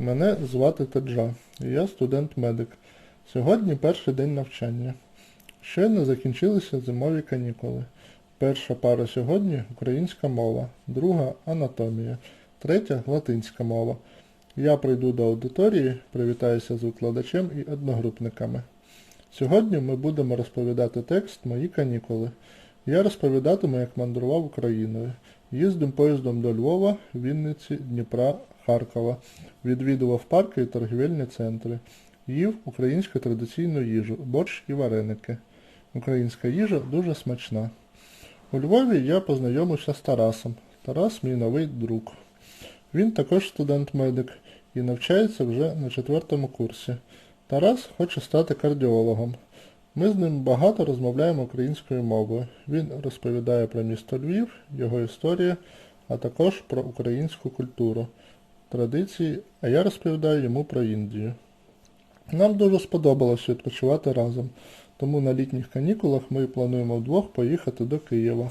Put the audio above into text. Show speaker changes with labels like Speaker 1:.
Speaker 1: Мене звати Таджа, і я студент-медик. Сьогодні перший день навчання. Щойно закінчилися зимові канікули. Перша пара сьогодні українська мова, друга анатомія, третя латинська мова. Я прийду до аудиторії, привітаюся з викладачем і одногрупниками. Сьогодні ми будемо розповідати текст Мої канікули. Я розповідатиму, як мандрував Україною. Їздив поїздом до Львова, Вінниці, Дніпра, Харкова. Відвідував парки і торгівельні центри. Їв українську традиційну їжу, борщ і вареники. Українська їжа дуже смачна. У Львові я познайомився з Тарасом. Тарас мій новий друг. Він також студент-медик і навчається вже на четвертому курсі. Тарас хоче стати кардіологом. Ми з ним багато розмовляємо українською мовою. Він розповідає про місто Львів, його історію, а також про українську культуру, традиції, а я розповідаю йому про Індію. Нам дуже сподобалось відпочивати разом, тому на літніх канікулах ми плануємо вдвох поїхати до Києва.